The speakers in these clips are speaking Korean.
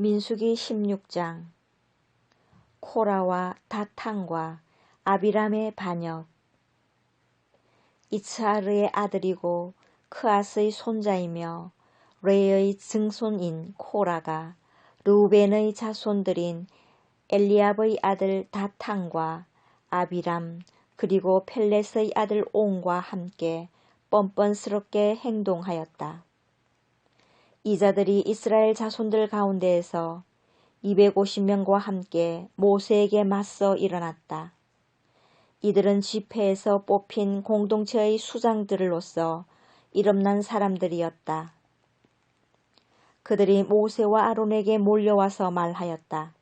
민수기 16장 코라와 다탄과 아비람의 반역 이츠하르의 아들이고 크아스의 손자이며 레의 증손인 코라가 루벤의 자손들인 엘리압의 아들 다탄과 아비람 그리고 펠렛의 아들 옹과 함께 뻔뻔스럽게 행동하였다. 이 자들이 이스라엘 자손들 가운데에서 250명과 함께 모세에게 맞서 일어났다. 이들은 집회에서 뽑힌 공동체의 수장들로서 이름난 사람들이었다. 그들이 모세와 아론에게 몰려와서 말하였다.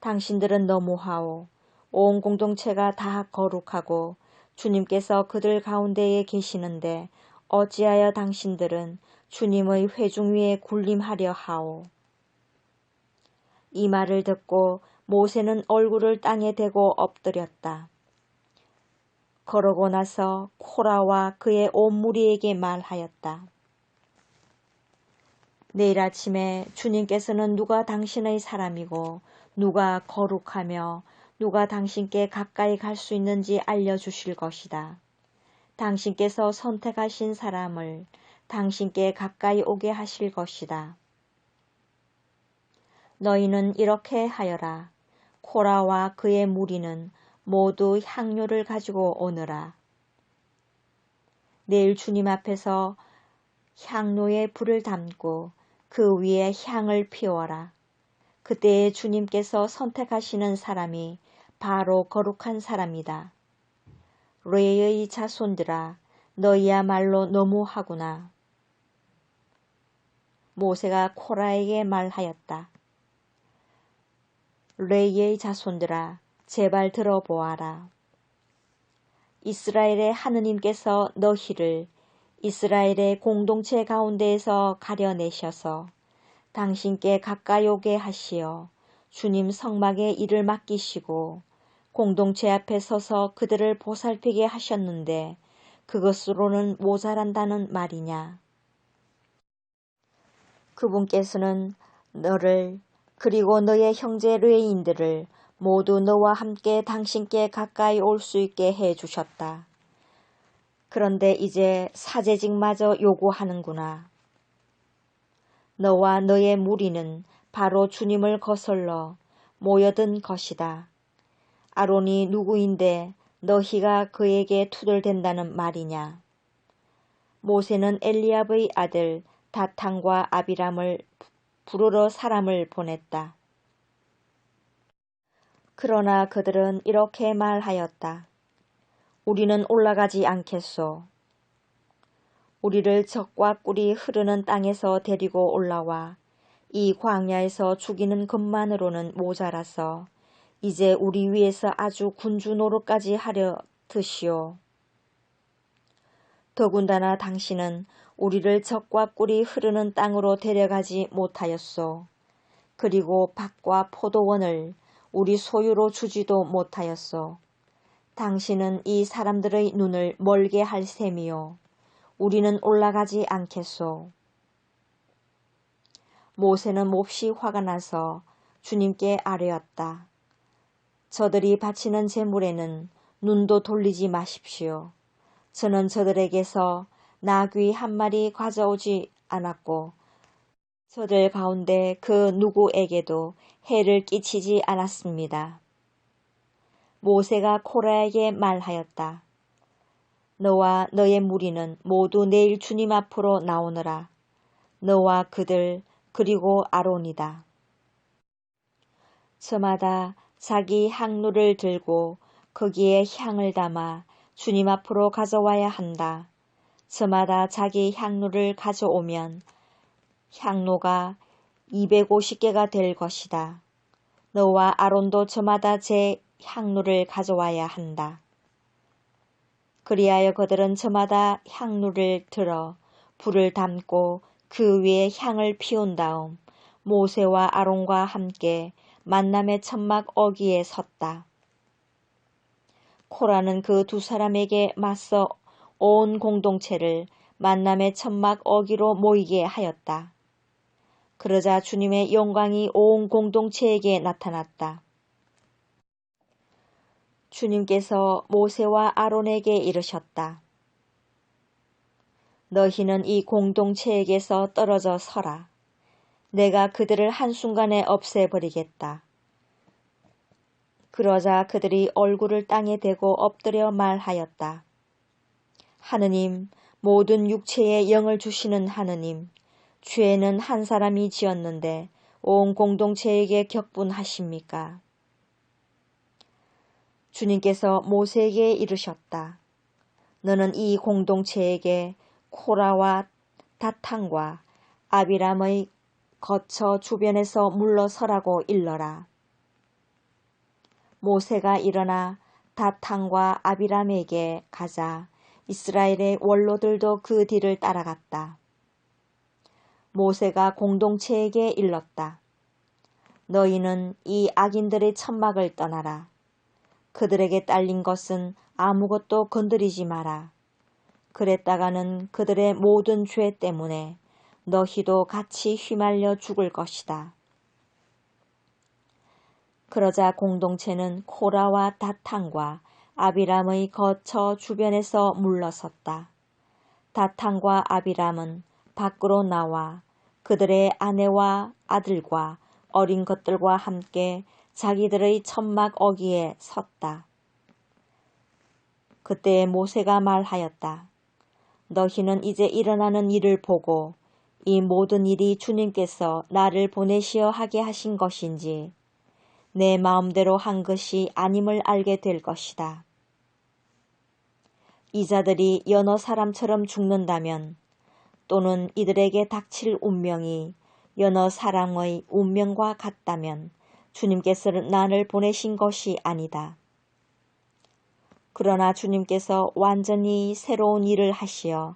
당신들은 너무하오. 온 공동체가 다 거룩하고 주님께서 그들 가운데에 계시는데 어찌하여 당신들은 주님의 회중 위에 군림하려 하오. 이 말을 듣고 모세는 얼굴을 땅에 대고 엎드렸다. 그러고 나서 코라와 그의 온 무리에게 말하였다. 내일 아침에 주님께서는 누가 당신의 사람이고 누가 거룩하며 누가 당신께 가까이 갈 수 있는지 알려주실 것이다. 당신께서 선택하신 사람을 당신께 가까이 오게 하실 것이다. 너희는 이렇게 하여라. 코라와 그의 무리는 모두 향료를 가지고 오너라. 내일 주님 앞에서 향로에 불을 담고 그 위에 향을 피워라. 그때에 주님께서 선택하시는 사람이 바로 거룩한 사람이다. 레의 자손들아 너희야말로 너무하구나. 모세가 코라에게 말하였다. 레이의 자손들아 제발 들어보아라. 이스라엘의 하느님께서 너희를 이스라엘의 공동체 가운데에서 가려내셔서 당신께 가까이 오게 하시어 주님 성막에 일을 맡기시고 공동체 앞에 서서 그들을 보살피게 하셨는데 그것으로는 모자란다는 말이냐. 그분께서는 너를 그리고 너의 형제 레인들을 모두 너와 함께 당신께 가까이 올 수 있게 해 주셨다. 그런데 이제 사제직마저 요구하는구나. 너와 너의 무리는 바로 주님을 거슬러 모여든 것이다. 아론이 누구인데 너희가 그에게 투덜댄다는 말이냐. 모세는 엘리압의 아들 다탄과 아비람을 부르러 사람을 보냈다. 그러나 그들은 이렇게 말하였다. 우리는 올라가지 않겠소. 우리를 적과 꿀이 흐르는 땅에서 데리고 올라와 이 광야에서 죽이는 것만으로는 모자라서 이제 우리 위에서 아주 군주 노릇까지 하려 드시오. 더군다나 당신은 우리를 적과 꿀이 흐르는 땅으로 데려가지 못하였소. 그리고 밭과 포도원을 우리 소유로 주지도 못하였소. 당신은 이 사람들의 눈을 멀게 할 셈이요. 우리는 올라가지 않겠소. 모세는 몹시 화가 나서 주님께 아뢰었다. 저들이 바치는 재물에는 눈도 돌리지 마십시오. 저는 저들에게서 나귀 한 마리 가져오지 않았고 저들 가운데 그 누구에게도 해를 끼치지 않았습니다. 모세가 코라에게 말하였다. 너와 너의 무리는 모두 내일 주님 앞으로 나오너라. 너와 그들 그리고 아론이다. 저마다 자기 향로를 들고 거기에 향을 담아 주님 앞으로 가져와야 한다. 저마다 자기 향로를 가져오면 향로가 250개가 될 것이다. 너와 아론도 저마다 제 향로를 가져와야 한다. 그리하여 그들은 저마다 향로를 들어 불을 담고 그 위에 향을 피운 다음 모세와 아론과 함께 만남의 천막 어기에 섰다. 코라는 그 두 사람에게 맞서 온 공동체를 만남의 천막 어기로 모이게 하였다. 그러자 주님의 영광이 온 공동체에게 나타났다. 주님께서 모세와 아론에게 이르셨다. 너희는 이 공동체에게서 떨어져 서라. 내가 그들을 한순간에 없애버리겠다. 그러자 그들이 얼굴을 땅에 대고 엎드려 말하였다. 하느님, 모든 육체에 영을 주시는 하느님, 죄는 한 사람이 지었는데 온 공동체에게 격분하십니까? 주님께서 모세에게 이르셨다. 너는 이 공동체에게 코라와 다탄과 아비람의 거처 주변에서 물러서라고 일러라. 모세가 일어나 다탄과 아비람에게 가자 이스라엘의 원로들도 그 뒤를 따라갔다. 모세가 공동체에게 일렀다. 너희는 이 악인들의 천막을 떠나라. 그들에게 딸린 것은 아무것도 건드리지 마라. 그랬다가는 그들의 모든 죄 때문에 너희도 같이 휘말려 죽을 것이다. 그러자 공동체는 코라와 다탄과 아비람의 거처 주변에서 물러섰다. 다탄과 아비람은 밖으로 나와 그들의 아내와 아들과 어린 것들과 함께 자기들의 천막 어기에 섰다. 그때 모세가 말하였다. 너희는 이제 일어나는 일을 보고 이 모든 일이 주님께서 나를 보내시어 하게 하신 것인지 내 마음대로 한 것이 아님을 알게 될 것이다. 이자들이 여러 사람처럼 죽는다면 또는 이들에게 닥칠 운명이 여러 사람의 운명과 같다면 주님께서 나를 보내신 것이 아니다. 그러나 주님께서 완전히 새로운 일을 하시어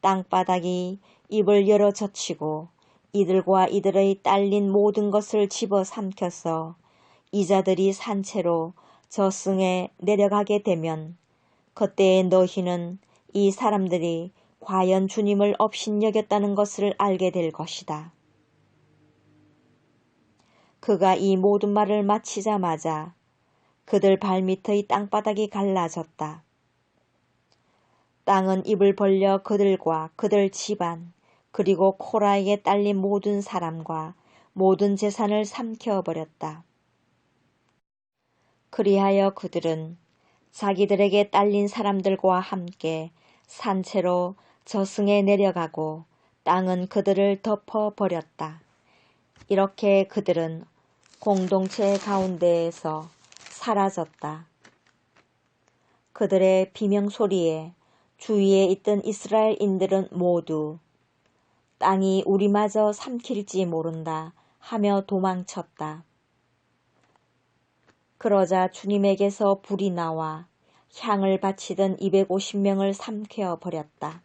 땅바닥이 입을 열어 젖히고 이들과 이들의 딸린 모든 것을 집어 삼켜서 이자들이 산채로 저승에 내려가게 되면 그때에 너희는 이 사람들이 과연 주님을 업신여겼다는 것을 알게 될 것이다. 그가 이 모든 말을 마치자마자 그들 발밑의 땅바닥이 갈라졌다. 땅은 입을 벌려 그들과 그들 집안 그리고 코라에게 딸린 모든 사람과 모든 재산을 삼켜버렸다. 그리하여 그들은 자기들에게 딸린 사람들과 함께 산채로 저승에 내려가고 땅은 그들을 덮어버렸다. 이렇게 그들은 공동체 가운데에서 사라졌다. 그들의 비명소리에 주위에 있던 이스라엘인들은 모두 땅이 우리마저 삼킬지 모른다 하며 도망쳤다. 그러자 주님에게서 불이 나와 향을 바치던 250명을 삼켜 버렸다.